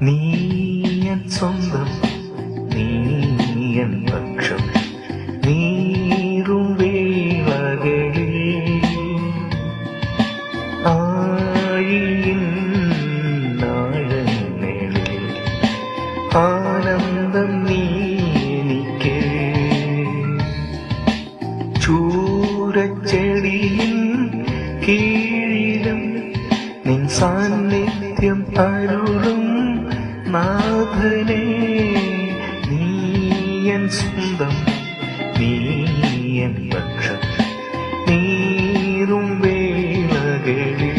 നീയൻ സ്വന്തം നീയൻ പക്ഷം നീറും വേളകളിൽ ആഴിയിൽ ആനന്ദം നീ എനിക്ക്. ചൂരച്ചെടിയിൽ കീഴിലും നിൻ സാന്നിധ്യം അരുളും നാഥനെ നീയൻ സ്വന്തം നീയൻ പക്ഷം നീറും വേളകളിൽ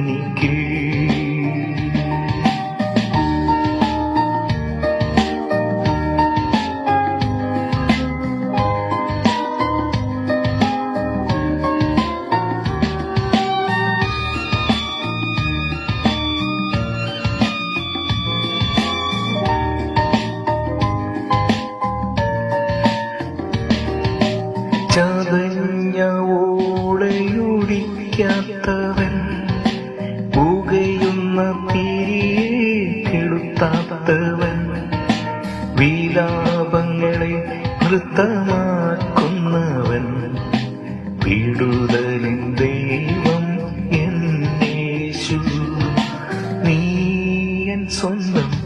എനിക്ക് കെടുത്താത്തവൻ വിലാപങ്ങളെ നൃത്തമാക്കുന്നവൻ വിടുതലിൻ ദൈവം എന്നേശു. എൻ സ്വന്തം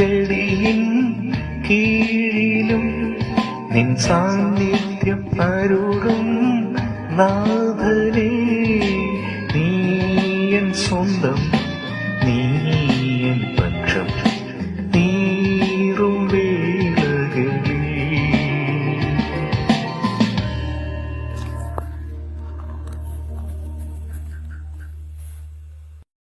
ചൂരച്ചെടിയിൻ കീഴിലും നിൻ സാന്നിധ്യം അരുളും. നാഥനെ നീയൻ സ്വന്തം